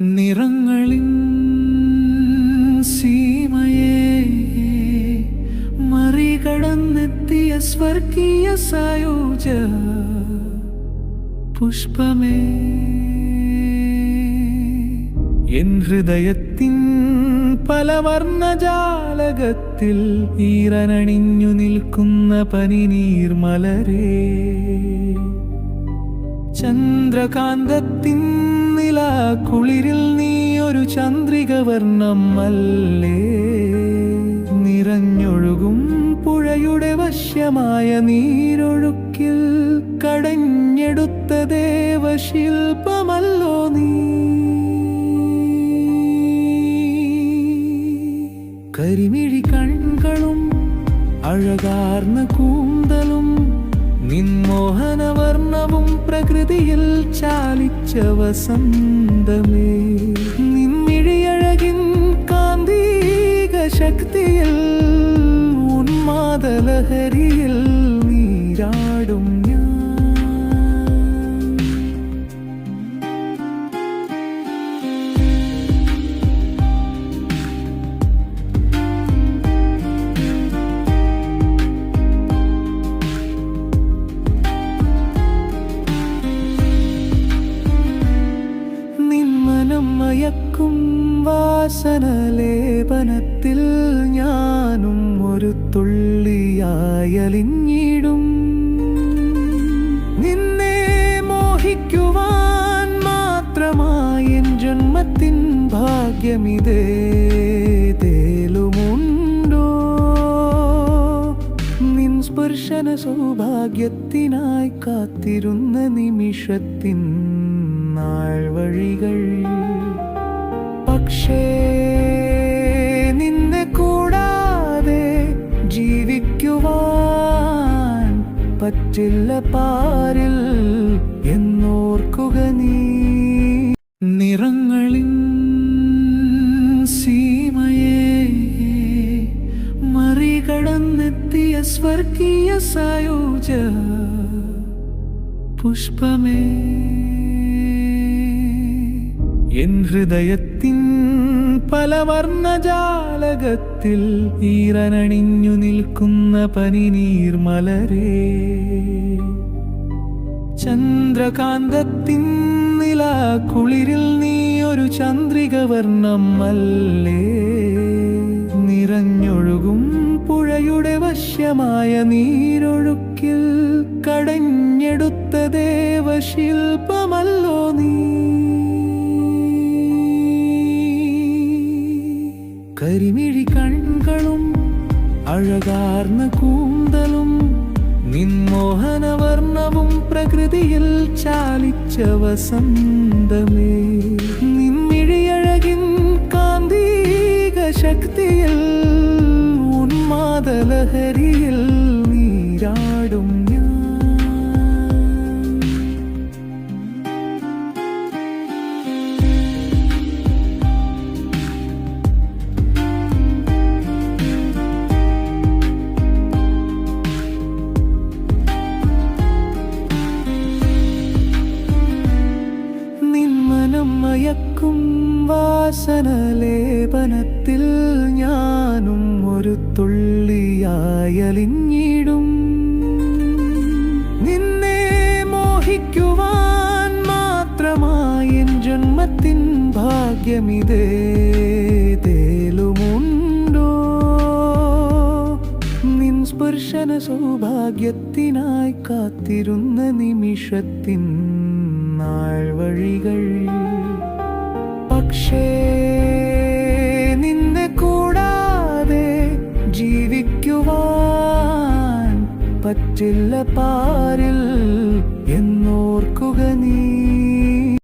നിറങ്ങളിൻ സീമയെ മറികടന്നെത്തിയ സ്വർഗീയ സായോജ പുഷ്പമേ. എൻ ഹൃദയത്തിൻ പല വർണജാലകത്തിൽ ഈറനണിഞ്ഞു നിൽക്കുന്ന പനിനീർമലരേ. ചന്ദ്രകാന്തത്തിൻ കുളിരിൽ നീ ഒരു ചന്ദ്രിക വർണം അല്ലേ? നിറഞ്ഞൊഴുകും പുഴയുടെ വശ്യമായ നീരൊഴുക്കിൽ കടഞ്ഞെടുത്ത ദേവശില്പമല്ലോ നീ. കരിമിഴി കൺകളും അഴകാർന്ന കൂന്തലും നിൻമോഹനവർണവും പ്രകൃതിയിൽ ചാലിച്ച വസന്തമേ. നിൻമിഴിയഴകിൻ കാന്തിക ശക്തിയിൽ ഉന്മാദലഹരിയിൽ നീരാടും വാസനലേപനത്തിൽ ഞാനും ഒരു തുള്ളിയായലിഞ്ഞിടും. നിന്നെ മോഹിക്കുവാൻ മാത്രമായി ജന്മത്തിൻ ഭാഗ്യമിതേലുമുണ്ടോ നിൻ സ്പർശന സൗഭാഗ്യത്തിനായി കാത്തിരുന്ന നിമിഷത്തിൻ നാൾ വഴികൾ. പറ്റില്ല പാരിൽ എന്നോർക്കുക നീ. നിറങ്ങളിൽ സീമയെ മറികടന്നെത്തിയ സ്വർഗീയ സായോജ പുഷ്പമേ. എൻ ഹൃദയത്തിൻ പല വർണജാലകത്തിൽ ഈറനണിഞ്ഞു നിൽക്കുന്ന പനിനീർമലരേ ചന്ദ്രകാന്തത്തിൻ നില കുളിരിൽ നീ ഒരു ചന്ദ്രിക വർണം അല്ലേ? നിറഞ്ഞൊഴുകും പുഴയുടെ വശ്യമായ നീരൊഴുക്കിൽ കടഞ്ഞെടുത്ത ദേവശില്പമല്ലോ നീ. കരിമിഴി കൺകളും അഴകാർന്ന കൂന്തലും നിൻമോഹനവർണവും പ്രകൃതിയിൽ ചാലിച്ച വസന്തമേ. നിൻമിഴിയഴകിൻ കാന്തിക ശക്തിയിൽ ഉന്മാദലഹരിയിൽ വാസനലേപനത്തിൽ ഞാനും ഒരു തുള്ളിയായലിഞ്ഞിടും. നിന്നെ മോഹിക്കുവാൻ മാത്രമായി ജന്മത്തിൻ ഭാഗ്യമിതേ നിൻ സ്പർശന സൗഭാഗ്യത്തിനായി കാത്തിരുന്ന നിമിഷത്തിൻ നാൾ വഴികൾ. പക്ഷേ പറ്റില്ല പാരിൽ എന്നോർക്കുക നീ.